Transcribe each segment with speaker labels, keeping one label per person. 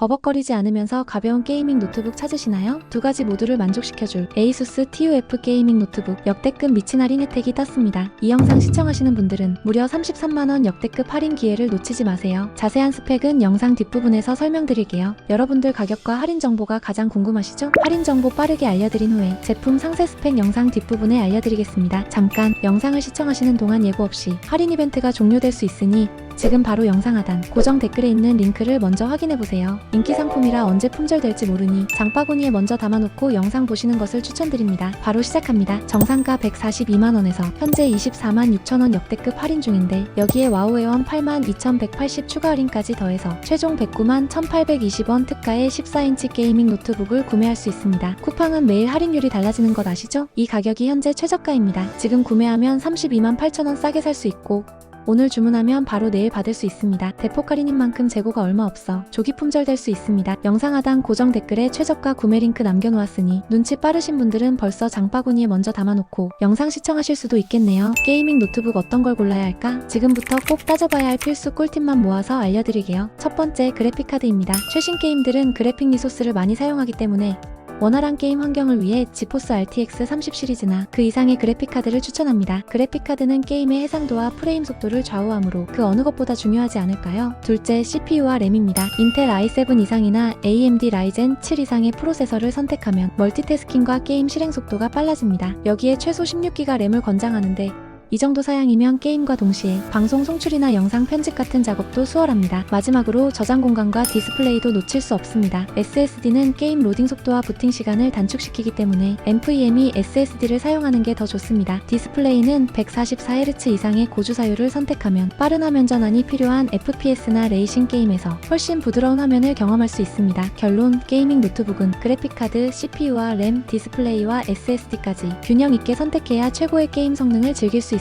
Speaker 1: 버벅거리지 않으면서 가벼운 게이밍 노트북 찾으시나요? 두 가지 모두를 만족시켜줄 ASUS TUF 게이밍 노트북 역대급 미친 할인 혜택이 떴습니다. 이 영상 시청하시는 분들은 무려 33만원 역대급 할인 기회를 놓치지 마세요. 자세한 스펙은 영상 뒷부분에서 설명드릴게요. 여러분들 가격과 할인 정보가 가장 궁금하시죠? 할인 정보 빠르게 알려드린 후에 제품 상세 스펙 영상 뒷부분에 알려드리겠습니다. 잠깐 영상을 시청하시는 동안 예고 없이 할인 이벤트가 종료될 수 있으니 지금 바로 영상 하단 고정 댓글에 있는 링크를 먼저 확인해보세요. 인기 상품이라 언제 품절될지 모르니 장바구니에 먼저 담아놓고 영상 보시는 것을 추천드립니다. 바로 시작합니다. 정상가 142만원에서 현재 24만 6천원 역대급 할인 중인데 여기에 와우 회원 8만 2180 추가 할인까지 더해서 최종 109만 1820원 특가의 14인치 게이밍 노트북을 구매할 수 있습니다. 쿠팡은 매일 할인율이 달라지는 것 아시죠? 이 가격이 현재 최저가입니다. 지금 구매하면 32만 8천원 싸게 살 수 있고 오늘 주문하면 바로 내일 받을 수 있습니다. 대폭 할인인 만큼 재고가 얼마 없어 조기 품절될 수 있습니다. 영상 하단 고정 댓글에 최저가 구매 링크 남겨놓았으니 눈치 빠르신 분들은 벌써 장바구니에 먼저 담아놓고 영상 시청하실 수도 있겠네요. 게이밍 노트북 어떤 걸 골라야 할까? 지금부터 꼭 따져봐야 할 필수 꿀팁만 모아서 알려드릴게요. 첫 번째 그래픽카드입니다. 최신 게임들은 그래픽 리소스를 많이 사용하기 때문에 원활한 게임 환경을 위해 지포스 RTX 30 시리즈나 그 이상의 그래픽카드를 추천합니다. 그래픽카드는 게임의 해상도와 프레임 속도를 좌우하므로 그 어느 것보다 중요하지 않을까요? 둘째, CPU와 램입니다. 인텔 i7 이상이나 AMD 라이젠 7 이상의 프로세서를 선택하면 멀티태스킹과 게임 실행 속도가 빨라집니다. 여기에 최소 16기가 램을 권장하는데 이 정도 사양이면 게임과 동시에 방송 송출이나 영상 편집 같은 작업도 수월합니다. 마지막으로 저장 공간과 디스플레이도 놓칠 수 없습니다. SSD는 게임 로딩 속도와 부팅 시간을 단축시키기 때문에 NVMe SSD를 사용하는 게 더 좋습니다. 디스플레이는 144Hz 이상의 고주 사율을 선택하면 빠른 화면 전환이 필요한 FPS나 레이싱 게임에서 훨씬 부드러운 화면을 경험할 수 있습니다. 결론 게이밍 노트북은 그래픽카드, CPU와 램, 디스플레이와 SSD까지 균형 있게 선택해야 최고의 게임 성능을 즐길 수 있습니다.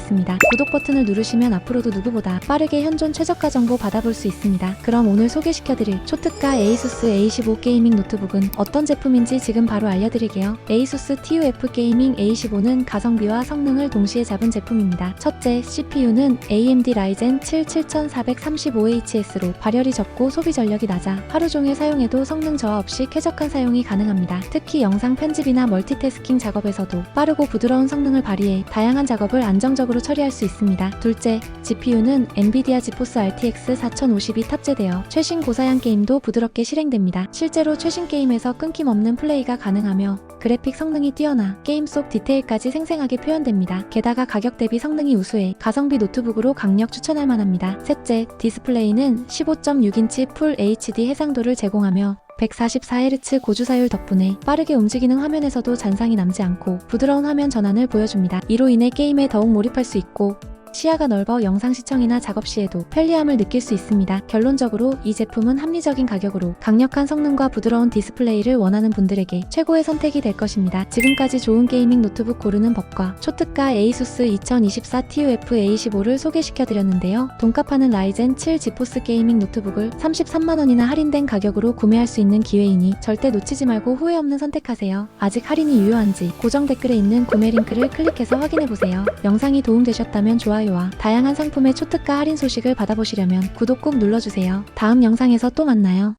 Speaker 1: 구독 버튼을 누르시면 앞으로도 누구보다 빠르게 현존 최저가 정보 받아볼 수 있습니다. 그럼 오늘 소개시켜드릴 초특가 ASUS A15 게이밍 노트북은 어떤 제품인지 지금 바로 알려드릴게요. ASUS TUF 게이밍 A15는 가성비와 성능을 동시에 잡은 제품입니다. 첫째, CPU는 AMD 라이젠 7 7435HS로 발열이 적고 소비 전력이 낮아 하루 종일 사용해도 성능 저하 없이 쾌적한 사용이 가능합니다. 특히 영상 편집이나 멀티태스킹 작업에서도 빠르고 부드러운 성능을 발휘해 다양한 작업을 안정적으로 처리할 수 있습니다. 둘째, GPU는 엔비디아 지포스 RTX 4050이 탑재되어 최신 고사양 게임도 부드럽게 실행됩니다. 실제로 최신 게임에서 끊김없는 플레이가 가능하며 그래픽 성능이 뛰어나 게임 속 디테일까지 생생하게 표현됩니다. 게다가 가격 대비 성능이 우수해 가성비 노트북으로 강력 추천할 만합니다. 셋째, 디스플레이는 15.6인치 풀 HD 해상도를 제공하며 144Hz 고주사율 덕분에 빠르게 움직이는 화면에서도 잔상이 남지 않고 부드러운 화면 전환을 보여줍니다. 이로 인해 게임에 더욱 몰입할 수 있고 시야가 넓어 영상 시청이나 작업 시에도 편리함을 느낄 수 있습니다. 결론적으로 이 제품은 합리적인 가격으로 강력한 성능과 부드러운 디스플레이를 원하는 분들에게 최고의 선택이 될 것입니다. 지금까지 좋은 게이밍 노트북 고르는 법과 초특가 ASUS 2024 TUF A15를 소개시켜드렸는데요. 돈값하는 라이젠 7 지포스 게이밍 노트북을 33만원이나 할인된 가격으로 구매할 수 있는 기회이니 절대 놓치지 말고 후회 없는 선택하세요. 아직 할인이 유효한지 고정 댓글에 있는 구매 링크를 클릭해서 확인해보세요. 영상이 도움되셨다면 좋아요와 다양한 상품의 초특가 할인 소식을 받아보시려면 구독 꼭 눌러주세요. 다음 영상에서 또 만나요.